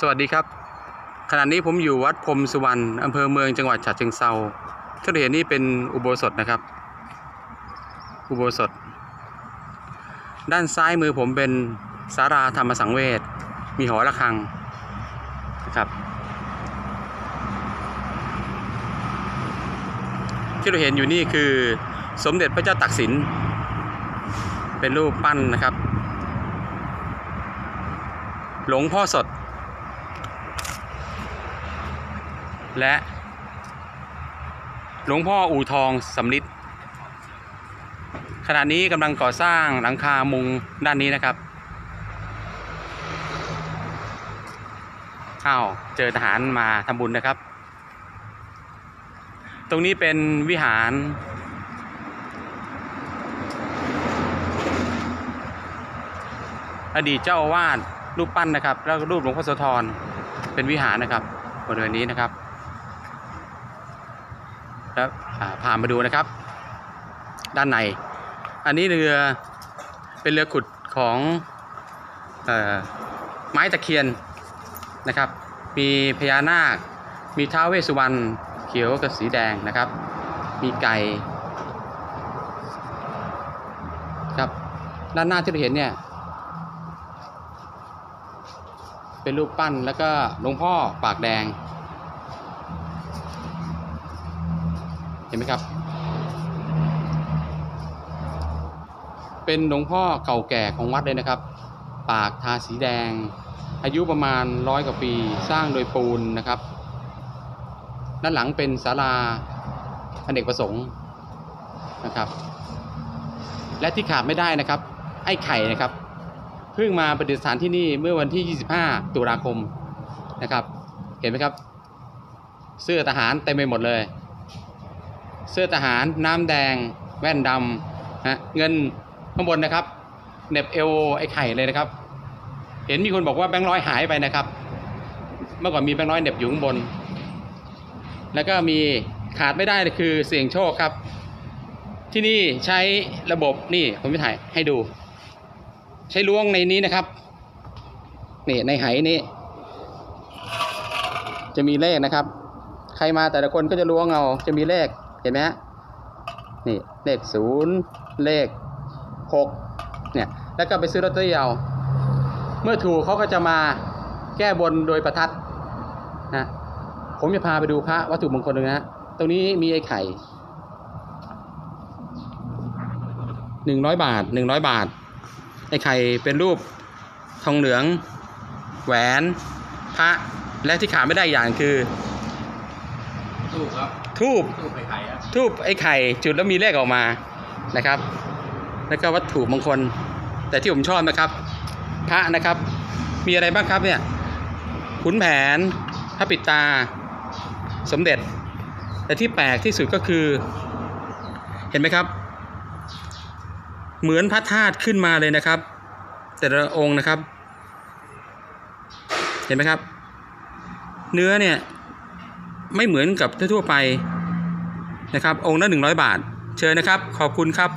สวัสดีครับ ขณะนี้ผมอยู่วัดพรมสุวรรณอำเภอเมืองจังหวัดฉะเชิงเซาที่เราเห็นนี่เป็นอุโบสถนะครับ อุโบสถ ด้านซ้ายมือผมเป็นสาราธรรมสังเวชมีหอระฆังนะครับ ที่เราเห็นอยู่นี่คือสมเด็จพระเจ้าตักสิน เป็นรูปปั้นนะครับ หลวงพ่อสด และหลวงพ่ออู่ทองสำลิดขณะนี้กำลังก่อสร้างหลังคามุงด้านนี้นะครับอ้าวเจอทหารมาทำบุญนะครับ ตรงนี้เป็นวิหารอดีตเจ้าอาวาสรูปปั้นนะครับ แล้วก็รูปหลวงพ่อโสธรเป็นวิหารนะครับบริเวณนี้นะครับ แล้วพามาดูนะครับ ด้านใน อันนี้เรือเป็นเรือขุดของอไม้ตะเคียนนะครับ มีพญานาค มีท้าวเวสสุวรรณเขียวกับสีแดงนะครับ มีไก่ครับด้านหน้าที่เราเห็นเนี่ย เป็นรูปปั้นแล้วก็หลวงพ่อปากแดง เห็นไหมครับ เป็นหลวงพ่อเก่าแก่ของวัดเลยนะครับ ปากทาสีแดง อายุประมาณร้อยกว่าปีสร้างโดยปูนนะครับ ด้านหลังเป็นศาลาอเนกประสงค์นะครับ และที่ขาดไม่ได้นะครับ ไอ้ไข่นะครับเพิ่งมาประดิษฐานที่นี่เมื่อวันที่ 25 ตุลาคมนะครับ เห็นไหมครับ เสื้อทหารเต็มไปหมดเลย เสื้อทหารน้ำแดง แว่นดำฮะเงินข้างบนนะครับเน็บเอวไอ้ไข่เลยนะครับ เห็นมีคนบอกว่าแบงค์ร้อยหายไปนะครับ เมื่อก่อนมีแบงค์ร้อยเน็บอยู่ข้างบน แล้วก็มีขาดไม่ได้คือเสี่ยงโชคครับ ที่นี่ใช้ระบบนี่ผมจะถ่ายให้ดู ใช้ล้วงในนี้นะครับนี่ในไหนี้ จะมีเลขนะครับ ใครมาแต่ละคนก็จะล้วงเอาจะมีเลข เห็นไหมฮะนี่เลขศูนย์เลขหกเนี่ยแล้วก็ไปซื้อลอตเตอรี่เอาเมื่อถูกเขาก็จะมาแก้บนโดยประทัดนะผมจะพาไปดูพระวัตถุมงคลหนึ่งนะฮะตรงนี้มีไอ้ไข่หนึ่งร้อยบาทหนึ่งร้อยบาท ไอ้ไข่เป็นรูปทองเหลือง แหวน พระ และที่ขาดไม่ได้อีกอย่างคือถูกครับ ทูบไปไข่ครับทูบไอ้ไข่จุดแล้วมีเลขออกมานะครับ แล้วก็วัตถุมงคล แต่ที่ผมชอบนะครับ พระนะครับมีอะไรบ้างครับเนี่ยขุนแผนพระปิตา สมเด็จ แต่ที่แปลกที่สุดก็คือ เห็นไหมครับ เหมือนพระธาตุขึ้นมาเลยนะครับ แต่ละองค์นะครับ เห็นไหมครับ เนื้อเนี่ย ไม่เหมือนกับทั่วไปนะครับ องค์ละหนึ่งร้อยบาท เชิญนะครับ ขอบคุณครับ